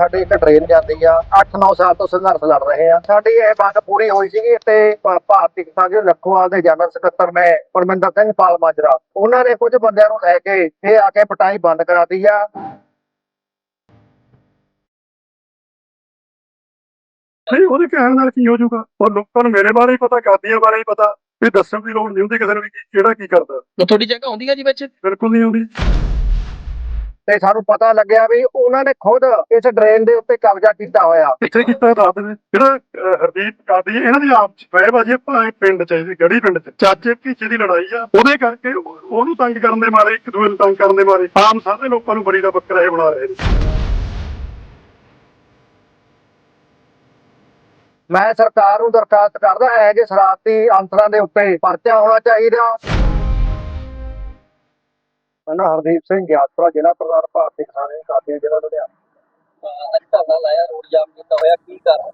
ਸਾਡੀ ਇੱਕ ਟ੍ਰੇਨ ਜਾਂਦੀ ਆ 8-9 ਸਾਲ ਤੋਂ ਸੰਘਰਸ਼ ਲੜ ਰਹੇ ਆ। ਸਾਡੀ ਇਹ ਮੰਗ ਪੂਰੀ ਹੋਈ ਸੀਗੀ ਤੇ ਭਾਰਤੀ ਕਿਸਾਨ ਜੀ ਲੱਖੋਵਾਲ ਦੇ ਜਨਰਲ ਸਕੱਤਰ ਨੇ ਪਰਮਿੰਦਰ ਸਿੰਘ ਪਾਲ ਮਾਜਰਾ ਉਹਨਾਂ ਨੇ ਕੁਝ ਬੰਦਿਆਂ ਨੂੰ ਲੈ ਕੇ ਇਹ ਆ ਕੇ ਪਟਾਈ ਬੰਦ ਕਰਾਤੀ ਆ। ਨਹੀਂ ਉਹਦੇ ਕਹਿਣ ਨਾਲ ਕੀ ਹੋ ਜਾਊਗਾ? ਉਹ ਲੋਕਾਂ ਨੂੰ ਮੇਰੇ ਬਾਰੇ ਹੀ ਪਤਾ ਕਾਦੀਆਂ ਬਾਰੇ ਹੀ ਪਤਾ ਵੀ ਦੱਸਣ ਦੀ ਲੋੜ ਨਹੀਂ ਹੁੰਦੀ ਕਿਸੇ ਨੂੰ ਵੀ ਕਿਹੜਾ ਕੀ ਕਰਦਾ। ਤਾਂ ਤੁਹਾਡੀ ਜਗ੍ਹਾ ਆਉਂਦੀ ਹੈ ਜੀ ਵਿੱਚ? ਬਿਲਕੁਲ ਨਹੀਂ ਆਉਂਦੀ। ਤੇ ਸਾਨੂੰ ਪਤਾ ਲੱਗਿਆ ਵੀ ਉਹਨਾਂ ਨੇ ਖੁਦ ਇਸ ਡਰੇਨ ਦੇ ਉੱਤੇ ਕਬਜ਼ਾ ਕੀਤਾ ਹੋਇਆ। ਇੱਥੇ ਕੀਤਾ ਦੱਸ ਦੇ ਜਿਹੜਾ ਹਰਦੀਪ ਕਾਦੀ ਇਹਨਾਂ ਦੀ ਆਪ ਚ ਫੈਬਾਜੀ ਭਾਵੇਂ ਪਿੰਡ ਚ ਇਹਦੀ ਗੜੀ ਪਿੰਡ ਚ। ਚਾਚੇ ਭੀਚੇ ਦੀ ਲੜਾਈ ਆ। ਉਹਦੇ ਕਰਕੇ ਉਹ- ਉਹਨੂੰ ਤੰਗ ਕਰਨ ਦੇ ਮਾਰੇ ਇੱਕ ਦੂਜੇ ਨੂੰ ਤੰਗ ਕਰਨ ਦੇ ਮਾਰੇ। ਆਮ ਸਾਰੇ ਲੋਕਾਂ ਨੂੰ ਬੜੀ ਦਾ ਬੱਕਰਾ ਇਹ ਬਣਾ ਰਹੇ ਨੇ। ਮੈਂ ਸਰਕਾਰ ਨੂੰ ਦਰਖਾਸਤ ਕਰਦਾ ਹੈ ਜੇ ਸ਼ਰਾਰਤੀ ਅੰਸਰਾਂ ਦੇ ਉੱਤੇ ਪਰਚਾ ਹੋਣਾ ਚਾਹੀਦਾ। ਮੈਂ ਹਰਦੀਪ ਸਿੰਘ ਗਿਆਸਪੁਰਾ ਜ਼ਿਲ੍ਹਾ ਪ੍ਰਧਾਨ ਭਾਰਤੀ ਕਿਸਾਨ ਕਾਦੀਆਂ ਜ਼ਿਲ੍ਹਾ ਲੁਧਿਆਣਾ। ਅੱਜ ਧਰਨਾ ਲਾਇਆ ਰੋਡ ਜਾਮ ਕੀਤਾ ਹੋਇਆ ਕੀ ਕਾਰਨ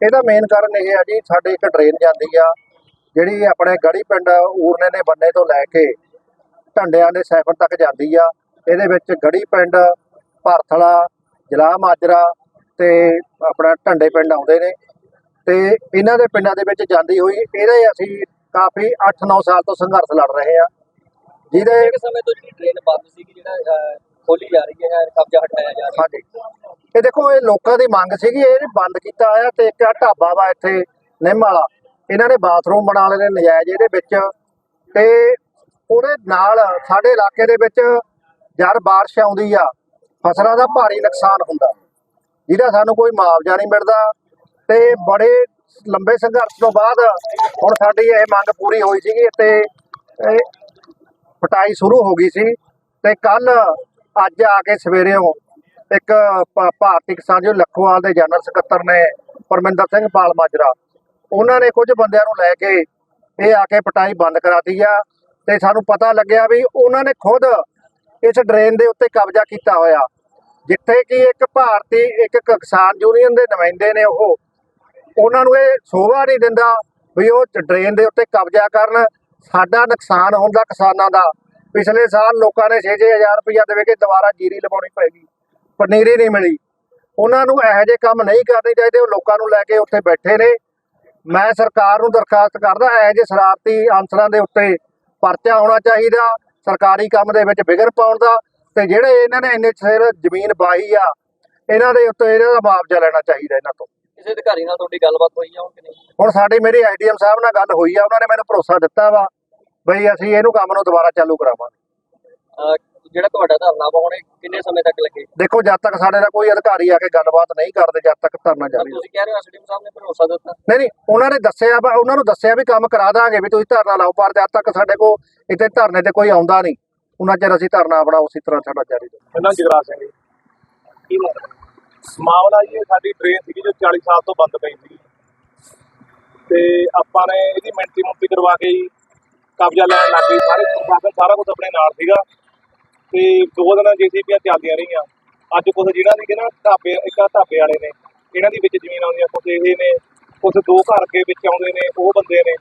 ਇਹਦਾ ਮੇਨ ਕਾਰਨ ਇਹ ਹੈ ਜੀ ਸਾਡੇ ਇੱਕ ਟ੍ਰੇਨ ਜਾਂਦੀ ਆ ਜਿਹੜੀ ਆਪਣੇ ਗੜੀ ਪਿੰਡ ਊਰਨੇ ਦੇ ਬੰਨੇ ਤੋਂ ਲੈ ਕੇ ਢੰਡਿਆਂ ਦੇ ਸੈਫਰ ਤੱਕ ਜਾਂਦੀ ਆ। ਇਹਦੇ ਵਿੱਚ ਗੜੀ ਪਿੰਡ ਭਰਥਲਾ ਜਲਾ ਮਾਜਰਾ ਤੇ ਆਪਣਾ ਢੰਡੇ ਪਿੰਡ ਆਉਂਦੇ ਨੇ। ਤੇ ਇਹਨਾਂ ਦੇ ਪਿੰਡਾਂ ਦੇ ਵਿੱਚ ਜਾਂਦੀ ਹੋਈ ਇਹਦੇ ਅਸੀਂ ਕਾਫੀ 8-9 ਸਾਲ ਤੋਂ ਸੰਘਰਸ਼ ਲੜ ਰਹੇ ਆ। ਜਿਹਦੇ ਇੱਕ ਸਮੇਂ ਤੋਂ ਜਿਹੜੀ ਟ੍ਰੇਨ ਬੰਦ ਸੀਗੀ ਜਿਹੜਾ ਖੋਲੀ ਜਾ ਰਹੀ ਹੈ ਕਬਜ਼ਾ ਹਟਾਇਆ ਜਾ ਰਿਹਾ ਹਾਂਜੀ। ਇਹ ਦੇਖੋ ਇਹ ਲੋਕਾਂ ਦੀ ਮੰਗ ਸੀਗੀ ਇਹ ਬੰਦ ਕੀਤਾ ਹੋਇਆ ਤੇ ਇੱਕ ਢਾਬਾ ਵਾ ਇੱਥੇ ਨਿੰਮ ਵਾਲਾ। ਇਹਨਾਂ ਨੇ ਬਾਥਰੂਮ ਬਣਾ ਲਏ ਨੇ ਨਜਾਇਜ਼ ਇਹਦੇ ਵਿੱਚ ਤੇ ਉਹਦੇ ਨਾਲ ਸਾਡੇ ਇਲਾਕੇ ਦੇ ਵਿੱਚ ਜਦ ਬਾਰਿਸ਼ ਆਉਂਦੀ ਆ ਫਸਲਾਂ ਦਾ ਭਾਰੀ ਨੁਕਸਾਨ ਹੁੰਦਾ। ਜਿਹਦਾ ਸਾਨੂੰ ਕੋਈ ਮੁਆਵਜ਼ਾ ਨਹੀਂ ਮਿਲਦਾ ਤੇ ਬੜੇ ਲੰਬੇ ਸੰਘਰਸ਼ ਤੋਂ ਬਾਅਦ ਹੁਣ ਸਾਡੀ ਇਹ ਮੰਗ ਪੂਰੀ ਹੋਈ ਸੀਗੀ ਤੇ ਪਟਾਈ ਸ਼ੁਰੂ ਹੋ ਗਈ ਸੀ ਤੇ ਕੱਲ ਅੱਜ ਆ ਕੇ ਸਵੇਰੇ ਇੱਕ ਭਾਰਤੀ ਕਿਸਾਨ ਜੀ, ਲੱਖੋਵਾਲ ਦੇ ਜਨਰਲ ਸਕੱਤਰ ਨੇ ਪਰਮਿੰਦਰ ਸਿੰਘ ਪਾਲ ਮਾਜਰਾ, ਉਹਨਾਂ ਨੇ ਕੁਝ ਬੰਦਿਆਂ ਨੂੰ ਲੈ ਕੇ ਇਹ ਆ ਕੇ ਪਟਾਈ ਬੰਦ ਕਰਾਤੀ ਆ ਤੇ ਸਾਨੂੰ ਪਤਾ ਲੱਗਿਆ ਵੀ ਉਹਨਾਂ ਨੇ ਖੁਦ ਇਸ ਡਰੇਨ ਦੇ ਉੱਤੇ ਕਬਜ਼ਾ ਕੀਤਾ ਹੋਇਆ, ਜਿੱਥੇ ਕਿ ਇੱਕ ਭਾਰਤੀ, ਇੱਕ ਕਿਸਾਨ ਯੂਨੀਅਨ ਦੇ ਨੁਮਾਇੰਦੇ ਨੇ ਉਹ, ਉਹਨਾਂ ਨੂੰ ਇਹ ਸੋਭਾ ਨਹੀਂ ਦਿੰਦਾ ਵੀ ਉਹ ਡਰੇਨ ਦੇ ਉੱਤੇ ਕਬਜ਼ਾ ਕਰਨ ਸਾਡਾ ਨੁਕਸਾਨ ਹੁੰਦਾ ਕਿਸਾਨਾਂ ਦਾ। ਪਿਛਲੇ ਸਾਲ ਲੋਕਾਂ ਨੇ 6-6000 ਰੁਪਇਆ ਦੇਵੇ ਕੇ ਦੁਬਾਰਾ ਜੀਰੀ ਲਵਾਉਣੀ ਪੈਗੀ ਪਨੀਰੀ ਨਹੀਂ ਮਿਲੀ। ਉਹਨਾਂ ਨੂੰ ਇਹੋ ਜਿਹੇ ਕੰਮ ਨਹੀਂ ਕਰਨੇ ਚਾਹੀਦੇ, ਉਹ ਲੋਕਾਂ ਨੂੰ ਲੈ ਕੇ ਉੱਥੇ ਬੈਠੇ ਨੇ। ਮੈਂ ਸਰਕਾਰ ਨੂੰ ਦਰਖਾਸਤ ਕਰਦਾ, ਇਹੋ ਜਿਹੇ ਸ਼ਰਾਰਤੀ ਅਨਸਰਾਂ ਦੇ ਉੱਤੇ ਪਰਚਾ ਹੋਣਾ ਚਾਹੀਦਾ, ਸਰਕਾਰੀ ਕੰਮ ਦੇ ਵਿੱਚ ਵਿਗੜ ਪਾਉਣ ਦਾ। ਤੇ ਜਿਹੜੇ ਇਹਨਾਂ ਨੇ ਇੰਨੇ ਸਿਰ ਜ਼ਮੀਨ ਬਾਹੀ ਆ, ਇਹਨਾਂ ਦੇ ਉੱਤੇ ਇਹਨਾਂ ਦਾ ਮੁਆਵਜ਼ਾ ਲੈਣਾ ਚਾਹੀਦਾ ਇਹਨਾਂ ਤੋਂ। ਕਿਸੇ ਅਧਿਕਾਰੀ ਨਾਲ ਤੁਹਾਡੀ ਗੱਲਬਾਤ ਹੋਈ ਆ ਹੁਣ ਕਿ ਨਹੀਂ? ਹੁਣ ਸਾਡੀ ਮੇਰੀ ਆਈਡੀਐਮ ਸਾਹਿਬ ਨਾਲ ਗੱਲ ਹੋਈ ਆ ਉਹਨਾਂ ਨੇ ਮੈਨੂੰ ਭਰੋਸਾ ਦਿੱਤਾ ਵਾ ਬਈ ਅਸੀਂ ਇਹਨੂੰ ਕੰਮ ਨੂੰ ਦੁਬਾਰਾ ਚਾਲੂ ਕਰਾਵਾਂਗੇ। ਅਹ ਜਿਹੜਾ ਤੁਹਾਡਾ ਧਰਨਾ ਵਾ ਹੁਣ ਇਹ ਕਿੰਨੇ ਸਮੇਂ ਤੱਕ ਲੱਗੇ? ਦੇਖੋ ਜਦ ਤੱਕ ਸਾਡੇ ਨਾਲ ਕੋਈ ਅਧਿਕਾਰੀ ਆ ਕੇ ਗੱਲਬਾਤ ਨਹੀਂ ਕਰਦੇ ਜਦ ਤੱਕ ਧਰਨਾ ਜਾਰੀ ਤੁਸੀਂ ਕਹਿ ਰਹੇ ਹੋ ਐਸਡੀਐਮ ਸਾਹਿਬ ਨੇ ਭਰੋਸਾ ਦਿੱਤਾ? ਨਹੀਂ ਨਹੀਂ ਉਹਨਾਂ ਨੇ ਦੱਸਿਆ ਵਾ ਉਹਨਾਂ ਨੂੰ ਦੱਸਿਆ ਵੀ ਕੰਮ ਕਰਾ ਦਾਂਗੇ ਵੀ ਤੁਸੀਂ ਧਰਨਾ ਲਾਓ ਪਰ ਜਦ ਤੱਕ ਸਾਡੇ ਕੋਲ ਇੱਥੇ ਧਰਨੇ ਤੇ ਕੋਈ ਆਉਂਦਾ ਨਹੀਂ ਉਹਨਾਂ ਚਿਰ ਅਸੀਂ ਧਰਨਾ ਆਪਣਾ ਉਸੇ ਤਰ੍ਹਾਂ ਸਾਡਾ ਜਾਰੀ ਰੱਖਾਂਗੇ। ਇਹਨਾਂ ਜਗਰਾ ਸਿੰਘ ਜੀ ਕੀ ਮਤਲਬ ਮਾਮਲਾ ਜੀ ਇਹ ਸਾਡੀ ਟ੍ਰੇਨ ਸੀਗੀ ਜੋ 40 ਸਾਲ ਤੋਂ ਬੰਦ ਪਈ ਸੀ ਤੇ ਆਪਾਂ ਨੇ ਇਹਦੀ ਮਿੰਟੀ ਮੁੰਟੀ ਕਰਵਾ ਕੇ ਜੀ ਕਬਜ਼ਾ ਲੈਣ ਲੱਗ ਗਏ। ਸਾਰੇ ਪ੍ਰਸ਼ਾਸਨ ਸਾਰਾ ਕੁਝ ਆਪਣੇ ਨਾਲ ਸੀਗਾ। ਤੇ ਦੋ ਦਿਨ ਜੀਸੀਪੀਆਂ ਚੱਲਦੀਆਂ ਰਹੀਆਂ। ਅੱਜ ਕੁਝ ਜਿਹੜਾ ਦੀ ਨਾ ਢਾਬੇ, ਇੱਕ ਢਾਬੇ ਵਾਲੇ ਨੇ। ਇਹਨਾਂ ਦੀ ਵਿੱਚ ਜ਼ਮੀਨ ਆਉਂਦੀਆਂ ਕੁਝ ਇਹ ਨੇ ਕੁਝ ਦੋ ਘਰ ਕੇ ਵਿੱਚ ਆਉਂਦੇ ਨੇ, ਉਹ ਬੰਦੇ ਨੇ।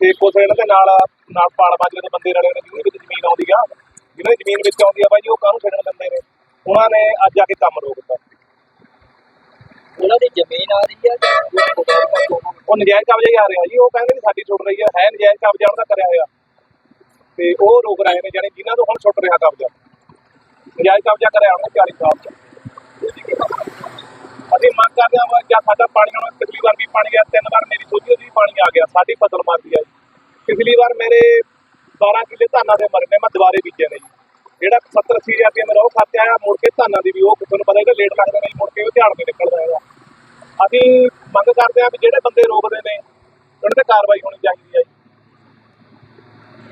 ਤੇ ਕੁਝ ਇਹਨਾਂ ਦੇ ਨਾਲ ਨਾਲ ਪਾਲ ਬਾਜਰੇ ਦੇ ਬੰਦੇ ਰਲੇ ਨੇ, ਜਿਹਨਾਂ ਵਿੱਚ ਜ਼ਮੀਨ ਆਉਂਦੀ ਆ। ਜਿਹਨਾਂ ਦੀ ਜ਼ਮੀਨ ਵਿੱਚ ਆਉਂਦੀ ਆ ਬਾਈ ਜੀ ਉਹ ਕਾਹਨੂੰ ਛੱਡਣ ਦਿੰਦੇ ਨੇ? ਉਹਨਾਂ ਨੇ ਅੱਜ ਆ ਕੇ ਕੰਮ ਰੋਕ ਦਿੱਤਾ ਉਹਨਾਂ ਦੀ ਜ਼ਮੀਨ ਆ ਰਹੀ ਹੈ ਉਹ ਨਜਾਇਜ਼ ਕਬਜ਼ੇ ਹੀ ਆ ਰਿਹਾ ਜੀ, ਉਹ ਕਹਿੰਦੇ ਵੀ ਸਾਡੀ ਛੁੱਟ ਰਹੀ ਹੈ ਹੈ ਨਜਾਇਜ਼ ਕਬਜ਼ਾ ਉਹਨਾਂ ਦਾ ਕਰਿਆ ਹੋਇਆ। ਤੇ ਉਹ ਰੋਕ ਰਹੇ ਨੇ ਜਾਨੀ ਜਿਨ੍ਹਾਂ ਤੋਂ ਹੁਣ ਛੁੱਟ ਰਿਹਾ ਕਬਜ਼ਾ। ਨਜਾਇਜ਼ ਕਬਜ਼ਾ ਕਰਿਆ ਉਹਨੇ 40 ਸਾਲ ਤੋਂ। ਅਸੀਂ ਮੰਗ ਕਰਦੇ ਹਾਂ ਜਾਂ ਸਾਡਾ ਪਾਣੀ ਆਉਣਾ ਪਿਛਲੀ ਵਾਰ ਵੀ ਪਾਣੀ ਆ, ਤਿੰਨ ਵਾਰ ਮੇਰੀ ਸੋਚੀ ਵੀ ਪਾਣੀ ਆ ਗਿਆ, ਸਾਡੀ ਫਸਲ ਮਰਦੀ ਆ ਪਿਛਲੀ ਵਾਰ ਮੇਰੇ 12 ਕਿੱਲੇ ਧਾਨਾਂ ਦੇ ਮਰਨੇ, ਮੈਂ ਦੁਬਾਰੇ ਬੀਜੇ ਨੇ ਜੀ। ਜਿਹੜਾ 70 80 ਹਜ਼ਾਰ ਰੁਪਏ ਮੇਰਾ ਉਹ ਖਾਤੇ ਆਇਆ, ਮੁੜ ਕੇ ਧਾਨਾਂ ਦੀ ਵੀ ਉਹ, ਤੁਹਾਨੂੰ ਪਤਾ ਇਹਦਾ ਲੇਟ ਲੱਗਦਾ ਨਹੀਂ ਮੁੜ ਕੇ ਉਹ ਧਿਆਨ ਨਹੀਂ ਨਿਕਲਦਾ ਹੈਗਾ। ਅਸੀਂ ਮੰਗ ਕਰਦੇ ਹਾਂ ਵੀ ਜਿਹੜੇ ਬੰਦੇ ਰੋਕਦੇ ਨੇ ਉਹਨਾਂ ਤੇ ਕਾਰਵਾਈ ਹੋਣੀ ਚਾਹੀਦੀ ਹੈ ਜੀ।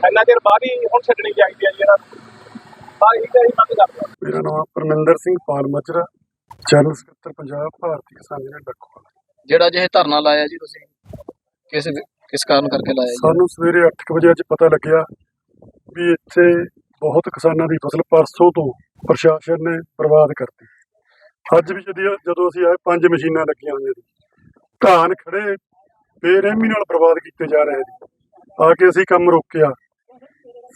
ਇੰਨਾ ਚਿਰ ਬਾਅਦ ਹੀ ਹੁਣ ਛੱਡਣੀ ਚਾਹੀਦੀ ਹੈ ਜੀ ਇਹਨਾਂ ਨੂੰ। ਅਸੀਂ ਮੰਗ ਕਰਦੇ ਹਾਂ। ਮੇਰਾ ਨਾਮ ਪਰਮਿੰਦਰ ਸਿੰਘ ਪਾਲ ਮਚਰਾ ਜਨਰਲ ਸਕੱਤਰ ਪੰਜਾਬ ਭਾਰਤੀ ਕਿਸਾਨ ਯੂਨੀਅਨ ਲੱਖੋਵਾਲ ਜਿਹੜਾ ਜਿਹੇ ਧਰਨਾ ਲਾਇਆ ਜੀ ਤੁਸੀਂ ਕਿਸ ਕਿਸ ਕਾਰਨ ਕਰਕੇ ਲਾਇਆ ਜੀ? ਸਾਨੂੰ ਸਵੇਰੇ 8 ਵਜੇ ਅੱਜ ਪਤਾ ਲੱਗਿਆ ਵੀ ਇੱਥੇ ਬਹੁਤ ਕਿਸਾਨਾਂ ਦੀ ਫਸਲ ਪਰਸੋਂ ਤੋਂ ਪ੍ਰਸ਼ਾਸਨ ਨੇ ਬਰਬਾਦ ਕਰਤੀ। ਅੱਜ ਵੀ ਜਦੋਂ ਜਦੋਂ ਅਸੀਂ ਆਏ, ਪੰਜ ਮਸ਼ੀਨਾਂ ਲੱਗੀਆਂ ਹੋਈਆਂ ਸੀ। ਧਾਨ ਖੜੇ ਬੇਰਹਿਮੀ ਨਾਲ ਬਰਬਾਦ ਕੀਤੇ ਜਾ ਰਹੇ ਨੇ ਆ ਕੇ ਅਸੀਂ ਕੰਮ ਰੋਕਿਆ।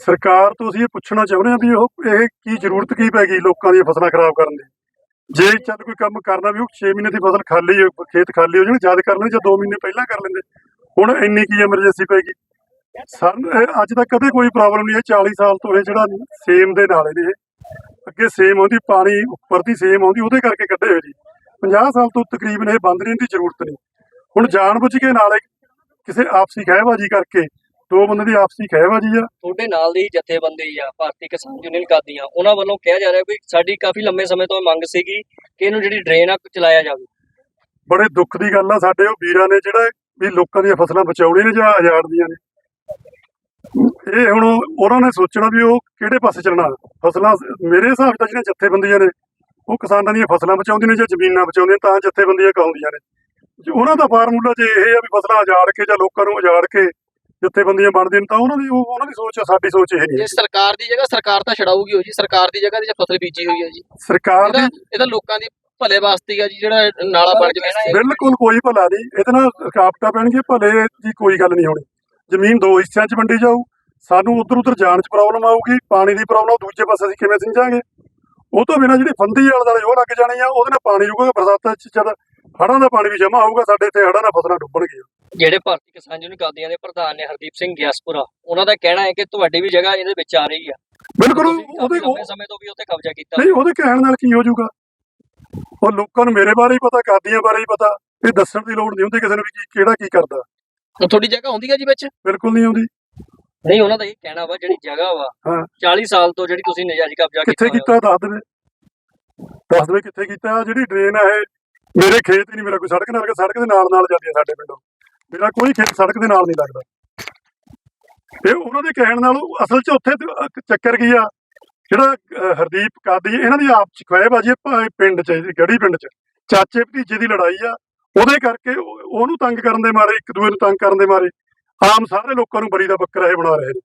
ਸਰਕਾਰ ਤੋਂ ਅਸੀਂ ਇਹ ਪੁੱਛਣਾ ਚਾਹੁੰਦੇ ਹਾਂ ਵੀ ਉਹ, ਇਹ ਕੀ ਜ਼ਰੂਰਤ ਕੀ ਪੈ ਗਈ ਲੋਕਾਂ ਦੀਆਂ ਫਸਲਾਂ ਖਰਾਬ ਕਰਨ ਦੀ? ਜੇ ਚੱਲ ਕੋਈ ਕੰਮ ਕਰਨਾ ਵੀ ਉਹ 6 ਮਹੀਨੇ ਦੀ ਫਸਲ ਖਾਲੀ ਖੇਤ ਖਾਲੀ ਹੋ ਜਾਣ, ਜਦ ਕਰ ਲੈਂਦੇ ਜਾਂ 2 ਮਹੀਨੇ ਪਹਿਲਾਂ ਕਰ ਲੈਂਦੇ। ਹੁਣ ਇੰਨੀ ਕੀ ਐਮਰਜੈਂਸੀ ਪੈ ਗਈ। ਸਾਨੂੰ ਇਹ ਅੱਜ ਤੱਕ ਕਦੇ ਕੋਈ ਪ੍ਰੋਬਲਮ ਨਹੀਂ ਹੈ 40 ਸਾਲ ਤੋਂ ਇਹ ਜਿਹੜਾ ਸੇਮ ਦੇ ਨਾਲੇ ਨੇ ਇਹ। ਅੱਗੇ ਸੇਮ ਆਉਂਦੀ ਪਾਣੀ ਉੱਪਰ ਦੀ ਸੇਮ ਆਉਂਦੀ ਉਹਦੇ ਕਰਕੇ ਕੱਢੇ ਹੋਏ ਜੀ। 50 ਸਾਲ ਤੋਂ ਤਕਰੀਬਨ ਇਹ ਬੰਦ ਨਹੀਂ ਦੀ ਜ਼ਰੂਰਤ ਨਹੀਂ। ਹੁਣ ਜਾਣਬੁੱਝ ਕੇ ਨਾਲੇ ਕਿਸੇ ਆਪਸੀ ਖਹਿਬਾਜੀ ਕਰਕੇ ਦੋ ਬੰਦੇ ਦੀ ਆਪਸੀ ਖਹਿਬਾਜੀ ਆ। ਤੁਹਾਡੇ ਨਾਲ ਦੀ ਜਥੇਬੰਦੀ ਆ ਭਾਰਤੀ ਕਿਸਾਨ ਯੂਨੀਅਨ ਕਾਦੀਆਂ ਉਹਨਾਂ ਵੱਲੋਂ ਕਿਹਾ ਜਾ ਰਿਹਾ ਵੀ ਸਾਡੀ ਕਾਫੀ ਲੰਮੇ ਸਮੇਂ ਤੋਂ ਮੰਗ ਸੀਗੀ ਕਿ ਇਹਨੂੰ ਜਿਹੜੀ ਡਰੇਨ ਆ ਚਲਾਇਆ ਜਾਵੇ। ਬੜੇ ਦੁੱਖ ਦੀ ਗੱਲ ਆ ਸਾਡੇ ਉਹ ਵੀਰਾਂ ਨੇ ਜਿਹੜਾ ਵੀ ਲੋਕਾਂ ਦੀਆਂ ਫਸਲਾਂ ਬਚਾਉਣੀਆਂ ਨੇ ਜਾਂ ਉਜਾੜਦੀਆਂ ਨੇ ਇਹ ਹੁਣ ਉਹਨਾਂ ਨੇ ਸੋਚਣਾ ਵੀ ਉਹ ਕਿਹੜੇ ਪਾਸੇ ਚੱਲਣਾ। ਫਸਲਾਂ ਮੇਰੇ ਹਿਸਾਬ ਨਾਲ ਜਿਹੜੀਆਂ ਜਥੇਬੰਦੀਆਂ ਨੇ ਉਹ ਕਿਸਾਨਾਂ ਦੀਆਂ ਫਸਲਾਂ ਬਚਾਉਂਦੀਆਂ ਨੇ ਜਾਂ ਜ਼ਮੀਨਾਂ ਬਚਾਉਂਦੀਆਂ ਤਾਂ ਜਥੇਬੰਦੀਆਂ ਕਹਾਉਂਦੀਆਂ ਨੇ। ਜੇ ਉਹਨਾਂ ਦਾ ਫਾਰਮੂਲਾ ਜੇ ਇਹ ਆ ਵੀ ਫਸਲਾਂ ਉਜਾੜ ਕੇ ਜਾਂ ਲੋਕਾਂ ਨੂੰ ਉਜਾੜ ਕੇ ਜਥੇਬੰਦੀਆਂ ਬਣਦੀਆਂ ਨੇ ਤਾਂ ਉਹਨਾਂ ਦੀ ਉਹ ਉਹਨਾਂ ਦੀ ਸੋਚ ਆ ਸਾਡੀ ਸੋਚ ਇਹ ਨਹੀਂ ਜੇ ਸਰਕਾਰ ਦੀ ਜਗ੍ਹਾ ਸਰਕਾਰ ਤਾਂ ਛਡਾਊਗੀ ਹੋ ਜੀ ਸਰਕਾਰ ਦੀ ਜਗ੍ਹਾ ਤੇ ਜੇ ਫਸਲ ਬੀਜੀ ਹੋਈ ਹੈ ਜੀ। ਸਰਕਾਰ ਦੀ ਇਹਦਾ ਲੋਕਾਂ ਦੀ ਭਲੇ ਵਾਸਤੇ ਹੀ ਆ ਜੀ ਜਿਹੜਾ ਨਾਲਾ ਬਣ ਜਾਵੇ ਬਿਲਕੁਲ ਕੋਈ ਭਲਾ ਨਹੀਂ। ਇਹਦੇ ਨਾਲ ਰੁਕਾਵਟਾਂ ਪੈਣਗੀਆਂ ਭਲੇ ਦੀ ਕੋਈ ਗੱਲ ਨਹੀਂ ਹੋਣੀ। ਜ਼ਮੀਨ ਦੋ ਹਿੱਸਿਆਂ 'ਚ ਵੰਡੀ ਜਾਊ। ਸਾਨੂੰ ਉਧਰ ਉਧਰ ਜਾਣ 'ਚ ਪ੍ਰੋਬਲਮ ਆਊਗੀ ਪਾਣੀ ਦੀ ਪ੍ਰੋਬਲਮ ਦੂਜੇ ਪਾਸੇ ਅਸੀਂ ਕਿਵੇਂ ਸਿੰਜਾਂਗੇ? ਉਹ ਤੋਂ ਬਿਨਾਂ ਜਿਹੜੀ ਫੰਦੀ ਆਲੇ ਦੁਆਲੇ ਉਹ ਲੱਗ ਜਾਣੀ ਆ ਉਹਦੇ ਨਾਲ ਪਾਣੀ ਰੁਕੇਗਾ ਬਰਸਾਤਾਂ 'ਚ ਜਦ ਹੜ੍ਹਾਂ ਦਾ ਪਾਣੀ ਵੀ ਜਮ੍ਹਾਂ ਹੋਊਗਾ ਸਾਡੇ ਇੱਥੇ ਹੜ੍ਹਾਂ ਨਾਲ ਫਸਲਾਂ ਡੁੱਬਣਗੀਆਂ ਜਿਹੜੇ ਭਾਰਤੀ ਕਿਸਾਨ ਯੂਨੀਅਨ ਕਾਦੀਆਂ ਦੇ ਪ੍ਰਧਾਨ ਨੇ ਹਰਦੀਪ ਸਿੰਘ ਗਿਆਸਪੁਰਾ ਉਹਨਾਂ ਦਾ ਕਹਿਣਾ ਹੈ ਕਿ ਤੁਹਾਡੀ ਵੀ ਜਗ੍ਹਾ ਇਹਦੇ ਵਿੱਚ ਆ ਰਹੀ ਆ। ਬਿਲਕੁਲ ਉਹਦੇ ਸਮੇਂ ਤੋਂ ਵੀ ਉੱਤੇ ਕਬਜ਼ਾ ਕੀਤਾ। ਨਹੀਂ ਉਹਦੇ ਕਹਿਣ ਨਾਲ ਕੀ ਹੋ ਜਾਊਗਾ? ਉਹ ਲੋਕਾਂ ਨੂੰ ਮੇਰੇ ਬਾਰੇ ਹੀ ਪਤਾ ਕਾਦੀਆਂ ਬਾਰੇ ਹੀ ਪਤਾ ਇਹ ਦੱਸਣ ਦੀ ਲੋੜ ਨਹੀਂ ਹੁੰਦੀ ਕਿਸੇ ਨੂੰ ਵੀ ਕਿਹੜਾ ਕੀ ਕਰਦਾ। ਹੁਣ ਤੁਹਾਡੀ ਜਗ੍ਹਾ ਆਉਂਦੀ ਹੈ ਜੀ ਵਿੱਚ? ਬਿਲਕੁਲ ਨਹੀਂ ਆਉਂਦੀ ਨਹੀਂ ਉਹਨਾਂ ਦਾ ਇਹ ਕਹਿਣਾ ਵਾ ਜਿਹੜੀ ਜਗ੍ਹਾ ਵਾ ਹਾਂ। 40 ਸਾਲ ਤੋਂ ਜਿਹੜੀ ਤੁਸੀਂ ਨਜਾਇਜ਼ ਕਬਜ਼ਾ ਕਿੱਥੇ ਹੋਇਆ। ਕੀਤਾ? ਦੱਸ ਦੇਵੇ। ਦੱਸ ਦੇਵੇ ਕਿੱਥੇ ਕੀਤਾ? ਜਿਹੜੀ ਡਰੇਨ ਆ ਇਹ ਮੇਰੇ ਖੇਤ ਹੀ ਨਹੀਂ ਮੇਰਾ ਕੋਈ ਸੜਕ ਨਾਲ ਲੱਗਾ ਸੜਕ ਦੇ ਨਾਲ ਨਾਲ ਜਾਂਦੀ ਹੈ ਸਾਡੇ ਪਿੰਡੋਂ। ਮੇਰਾ ਕੋਈ ਖੇਤ ਸੜਕ ਦੇ ਨਾਲ ਨਹੀਂ ਲੱਗਦਾ। ਇਹ ਉਹਨਾਂ ਦੇ ਕਹਿਣ ਨਾਲ ਅਸਲ 'ਚ ਉੱਥੇ ਤੇ ਚੱਕਰ ਕੀ ਆ ਜਿਹੜਾ ਹਰਦੀਪ ਕਾਦੀ ਇਹਨਾਂ ਦੀ ਆਪ ਚ ਭਾਵੇਂ ਪਿੰਡ 'ਚ ਗੜੀ ਪਿੰਡ 'ਚ। ਚਾਚੇ ਭਤੀਜੇ ਦੀ ਲੜਾਈ ਆ ਉਹਦੇ ਕਰਕੇ ਉਹ- ਉਹਨੂੰ ਤੰਗ ਕਰਨ ਦੇ ਮਾਰੇ ਇੱਕ ਦੂਏ ਨੂੰ ਤੰਗ ਕਰਨ ਦੇ ਮਾਰੇ। ਆਮ ਸਾਰੇ ਲੋਕਾਂ ਨੂੰ ਬਰੀ ਦਾ ਬੱਕਰਾ ਇਹ ਬਣਾ ਰਹੇ ਨੇ।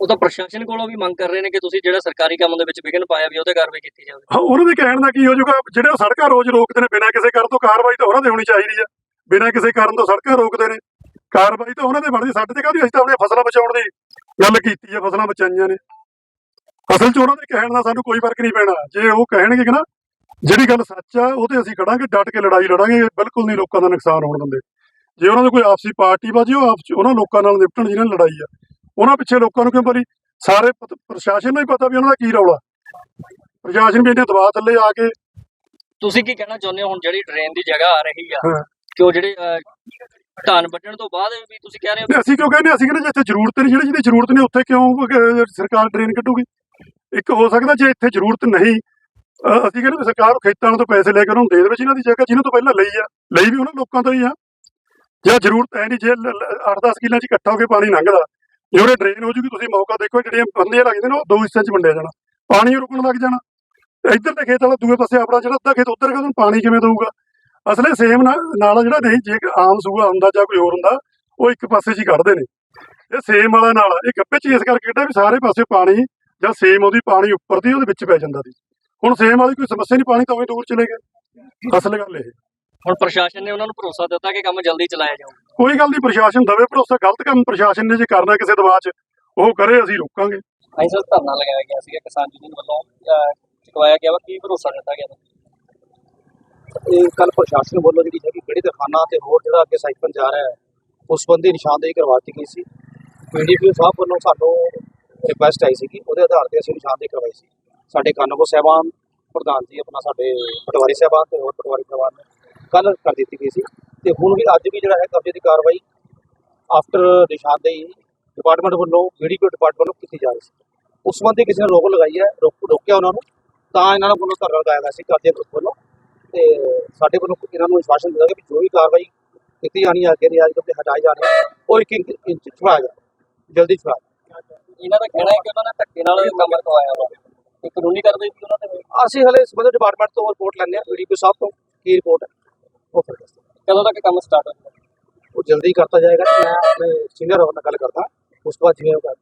ਉਹ ਤਾਂ ਪ੍ਰਸ਼ਾਸਨ ਕੋਲੋਂ ਵੀ ਮੰਗ ਕਰ ਰਹੇ ਨੇ ਕਿ ਤੁਸੀਂ ਜਿਹੜਾ ਸਰਕਾਰੀ ਕੰਮ ਦੇ ਵਿੱਚ ਵਿਘਨ ਪਾਇਆ ਵੀ ਉਹਤੇ ਕਾਰਵਾਈ ਕੀਤੀ ਜਾਵੇ। ਹਾਂ ਉਹਨਾਂ ਦੇ ਕਹਿਣ ਦਾ ਕੀ ਹੋ ਜਾਊਗਾ? ਜਿਹੜੇ ਸੜਕਾਂ ਰੋਜ਼ ਰੋਕਦੇ ਨੇ ਬਿਨਾਂ ਕਿਸੇ ਕਾਰਨ ਤੋਂ ਕਾਰਵਾਈ ਤਾਂ ਉਹਨਾਂ ਦੇ ਹੋਣੀ ਚਾਹੀਦੀ ਆ। ਬਿਨਾਂ ਕਿਸੇ ਕਾਰਨ ਤੋਂ ਸੜਕਾਂ ਰੋਕਦੇ ਨੇ। ਕਾਰਵਾਈ ਤਾਂ ਉਹਨਾਂ ਦੇ ਬਣਦੀ ਸਾਡੇ ਤੇ ਕਾਹਦੀ ਅਸੀਂ ਤਾਂ ਆਪਣੀਆਂ ਫਸਲਾਂ ਬਚਾਉਣ ਦੀ ਗੱਲ ਕੀਤੀ ਆ ਫਸਲਾਂ ਬਚਾਈਆਂ ਨੇ। ਅਸਲ 'ਚ ਉਹਨਾਂ ਦੇ ਕਹਿਣ ਦਾ ਸਾਨੂੰ ਕੋਈ ਫ਼ਰਕ ਨਹੀਂ ਪੈਣਾ। ਜੇ ਉਹ ਕਹਿਣਗੇ ਕਿ ਨਾ ਜਿਹੜੀ ਗੱਲ ਸੱਚ ਆ ਉਹ ਤੇ ਅਸੀਂ ਖੜਾਂਗੇ ਡਟ ਕੇ ਲੜਾਈ ਲੜਾਂਗੇ ਬਿਲਕੁਲ ਨਹੀਂ ਲੋਕਾਂ ਦਾ ਨੁਕਸਾਨ ਹੋਣ ਦਿੰਦੇ। ਜੇ ਉਹਨਾਂ ਦੀ ਕੋਈ ਆਪਸੀ ਪਾਰਟੀ ਬਾਜੀ ਉਹ ਆਪਸ ਉਹਨਾਂ ਲੋਕਾਂ ਨਾਲ ਨਿਪਟਣ ਜਿਹਨਾਂ ਲੜਾਈ ਆ। ਉਹਨਾਂ ਪਿੱਛੇ ਲੋਕਾਂ ਨੂੰ ਕਿਉਂ ਬੋਲੀ? ਸਾਰੇ ਪ੍ਰਸ਼ਾਸਨ ਨੂੰ ਹੀ ਪਤਾ ਵੀ ਉਹਨਾਂ ਦਾ ਕੀ ਰੌਲਾ। ਪ੍ਰਸ਼ਾਸਨ ਵੀ ਇੰਨੇ ਦਬਾਅ ਥੱਲੇ ਆ ਕੇ ਤੁਸੀਂ ਕੀ ਕਹਿਣਾ ਚਾਹੁੰਦੇ ਹੋ ਹੁਣ ਜਿਹੜੀ ਟ੍ਰੇਨ ਦੀ ਜਗ੍ਹਾ ਆ ਰਹੀ ਆ। ਕਿ ਉਹ ਜਿਹੜੇ ਧਾਨ ਵੱਢਣ ਤੋਂ ਬਾਅਦ ਵੀ ਤੁਸੀਂ ਕਹਿ ਰਹੇ ਹੋ ਅਸੀਂ ਕਿਉਂ ਕਹਿੰਦੇ? ਅਸੀਂ ਕਹਿੰਦੇ ਜਿੱਥੇ ਜ਼ਰੂਰਤ ਨਹੀਂ ਜਿਹੜੀ ਜਿਹਦੀ ਜ਼ਰੂਰਤ ਨਹੀਂ ਉੱਥੇ ਕਿਉਂ ਸਰਕਾਰ ਡਰੇਨ ਕੱਢੂਗੀ? ਇੱਕ ਹੋ ਸਕਦਾ ਜੇ ਇੱਥੇ ਜ਼ਰੂਰਤ ਨਹੀਂ ਅਸੀਂ ਕਹਿੰਦੇ ਵੀ ਸਰਕਾਰ ਖੇਤਾਂ ਤੋਂ ਪੈਸੇ ਲੈ ਕੇ ਉਹਨਾਂ ਨੂੰ ਦੇ ਦੇਵੇ ਜਿਨ੍ਹਾਂ ਦੀ ਜਗ੍ਹਾ ਜਿਹਨਾਂ ਤੋਂ ਪਹਿਲਾਂ ਲਈ ਆ, ਲਈ ਵੀ ਉਹਨਾਂ ਲੋਕਾਂ ਤੋਂ ਹੀ ਆ। ਜਾਂ ਜ਼ਰੂਰਤ ਹੈ ਨਹੀਂ ਜੇ 8-10 ਕਿੱਲਾਂ 'ਚ ਇਕੱਠਾ ਹੋ ਕੇ ਪਾਣੀ ਲੰਘਦਾ, ਜੇ ਉਹਦੇ ਡਰੇਨ ਹੋ ਜੂਗੀ, ਤੁਸੀਂ ਮੌਕਾ ਦੇਖੋ ਜਿਹੜੀਆਂ ਬੰਦੀਆਂ ਲੱਗਦੇ ਨੇ, ਉਹ ਦੋ ਹਿੱਸਿਆਂ 'ਚ ਵੰਡਿਆ ਜਾਣਾ, ਪਾਣੀ ਰੁਕਣ ਲੱਗ ਜਾਣਾ। ਇੱਧਰ ਦੇ ਖੇਤ ਵਾਲਾ ਦੂਏ ਪਾਸੇ ਆਪਣਾ ਜਿਹੜਾ ਅੱਧਾ ਖੇਤ, ਉੱਧਰ ਗਿਆ ਉਹਨੂੰ ਪਾਣੀ ਕਿਵੇਂ ਦਊਗਾ? ਅਸਲੇ ਸੇਮ ਨਾਲ ਜਿਹੜਾ ਨਹੀਂ, ਜੇ ਆਮ ਸੂਆ ਹੁੰਦਾ ਜਾਂ ਕੋਈ ਹੋਰ ਹੁੰਦਾ, ਉਹ ਇੱਕ ਪਾਸੇ 'ਚ ਹੀ ਕੱਢਦੇ ਨੇ। ਇਹ ਸੇਮ ਵਾਲਾ ਨਾਲ, ਇਹ ਗੱਪੇ 'ਚ ਇਸ ਕਰਕੇ ਕੱਢਿਆ ਵੀ ਸਾਰੇ ਪਾਸੇ ਪਾਣੀ, ਜਾਂ ਸੇਮ ਉਹਦੀ ਪਾਣੀ ਉੱਪਰ ਦੀ, ਉਹਦੇ ਵਿੱਚ ਪੈ ਜਾਂਦਾ ਸੀ। ਹੁਣ ਸੇਮ ਵਾਲੀ ਕੋਈ ਸਮੱਸਿਆ ਨਹੀਂ ਪਾਣੀ ਤਾਂ ਉਵੇਂ ਦੂਰ ਚਲੇ ਗਿਆ। ਅਸਲ ਗੱਲ ਇਹ ਹੁਣ ਪ੍ਰਸ਼ਾਸਨ ਨੇ ਉਹਨਾਂ ਨੂੰ ਭਰੋਸਾ ਦਿੱਤਾ ਕਿ ਕੰਮ ਜਲਦੀ ਚਲਾਇਆ ਜਾਊਗਾ ਕੋਈ ਗੱਲ ਨਹੀਂ ਪ੍ਰਸ਼ਾਸਨ ਦਵੇ ਭਰੋਸਾ ਗਲਤ ਕੰਮ ਪ੍ਰਸ਼ਾਸਨ ਨੇ ਜੇ ਕਰਨਾ ਕਿਸੇ ਦਬਾਅ 'ਚ ਉਹ ਕਰੇ ਅਸੀਂ ਰੋਕਾਂਗੇ। ਅਸੀਂ ਸਰ ਧਰਨਾ ਲਗਾਇਆ ਗਿਆ ਸੀਗਾ ਕਿਸਾਨ ਯੂਨੀਅਨ ਵੱਲੋਂ ਚੁਕਵਾਇਆ ਗਿਆ ਵਾ ਕੀ ਭਰੋਸਾ ਦਿੱਤਾ ਗਿਆ ਇਹ ਕੱਲ ਪ੍ਰਸ਼ਾਸਨ ਵੱਲੋਂ ਜਿਹੜੀ ਹੈਗੀ ਗੜੀ ਦਿਖਾਣਾ ਤੇ ਹੋਰ ਜਿਹੜਾ ਅੱਗੇ ਸਾਈਕਲ ਜਾ ਰਿਹਾ ਹੈ ਉਸ ਸੰਬੰਧੀ ਨਿਸ਼ਾਨਦੇਹੀ ਕਰਵਾਤੀ ਗਈ ਸੀ। ਪੀਡੀਪੀਓ ਸਾਹਿਬ ਵੱਲੋਂ ਸਾਨੂੰ ਰਿਕੁਐਸਟ ਆਈ ਸੀ ਕਿ ਉਹਦੇ ਆਧਾਰ ਤੇ ਅਸੀਂ ਨਿਸ਼ਾਨਦੇਹੀ ਕਰਵਾਈ ਸੀ। ਸਾਡੇ ਕਾਨੂੰਗੋ ਸਾਹਿਬਾਨ, ਪ੍ਰਧਾਨ ਜੀ ਆਪਣਾ ਸਾਡੇ ਪਟਵਾਰੀ ਸਾਹਿਬਾਨ ਤੇ ਹੋਰ ਪਟਵਾਰੀ ਸਾਹਿਬਾਨ ਨੇ ਕੱਲ ਕਰ ਦਿੱਤੀ ਗਈ ਸੀ। ਤੇ ਹੁਣ ਵੀ ਅੱਜ ਵੀ ਜਿਹੜਾ ਹੈ ਕਬਜ਼ੇ ਦੀ ਕਾਰਵਾਈ ਆਫਟਰ ਨਿਸ਼ਾਨਦੇਹੀ ਡਿਪਾਰਟਮੈਂਟ ਵੱਲੋਂ ਪੀਡੀਪੀਓ ਡਿਪਾਰਟਮੈਂਟ ਵੱਲੋਂ ਕੀਤੀ ਜਾ ਰਹੀ ਸੀ। ਉਸ ਸੰਬੰਧੀ ਕਿਸੇ ਨੇ ਰੋਕ ਲਗਾਈ ਹੈ, ਰੋਕ ਰੋਕਿਆ ਉਹਨਾਂ ਨੂੰ, ਤਾਂ ਇਹਨਾਂ ਨੂੰ ਵੱਲੋਂ ਧਰਨਾ ਲਗਾਇਆ ਗਿਆ ਸੀ, ਕਬਜ਼ੇ ਗਰੁੱਪ ਵੱਲੋਂ। ਤੇ ਸਾਡੇ ਵੱਲੋਂ ਇਹਨਾਂ ਨੂੰ ਵਿਸ਼ਵਾਸਨ ਦਿੱਤਾ ਗਿਆ ਵੀ ਜੋ ਵੀ ਕਾਰਵਾਈ ਕੀਤੀ ਜਾਣੀ ਹੈ, ਅੱਗੇ ਦੀ ਅੱਜ ਤੋਂ ਹਟਾਈ ਜਾਣੀ ਉਹ ਇੱਕ ਇੱਕ ਇੰਚ ਛੁਡਾਇਆ ਜਾਏ ਜਲਦੀ ਛੁਡਾਇਆ ਇਹਨਾਂ ਦਾ ਕਹਿਣਾ ਹੈ ਕਿ ਉਹਨਾਂ ਨੇ ਧੱਕੇ ਨਾਲ ਕੰਮ ਕਰਵਾਇਆ ਵਾ। ਤੇ ਕਾਨੂੰਨੀ ਕਾਰਵਾਈ ਵੀ ਉਹਨਾਂ ਤੇ ਅਸੀਂ ਹਲੇ ਸੰਬੰਧਿਤ ਡਿਪਾਰਟਮੈਂਟ ਤੋਂ ਰਿਪੋਰਟ ਲੈਣੇ ਆ ਪੀਡੀਪੀ ਸਾਹਿਬ ਤੋਂ ਕੀ ਰਿਪੋਰਟ ਹੈ। ਕਦੋਂ ਤੱਕ ਕੰਮ ਸਟਾਰਟ ਹੋਊਗਾ? ਉਹ ਜਲਦੀ ਕਰਤਾ ਜਾਏਗਾ ਮੈਂ ਆਪਣੇ ਸੀਨੀਅਰ ਨਾਲ ਗੱਲ ਕਰਦਾ ਉਸ ਤੋਂ ਬਾਅਦ ਜਿਵੇਂ ਉਹ ਕਰਦੇ।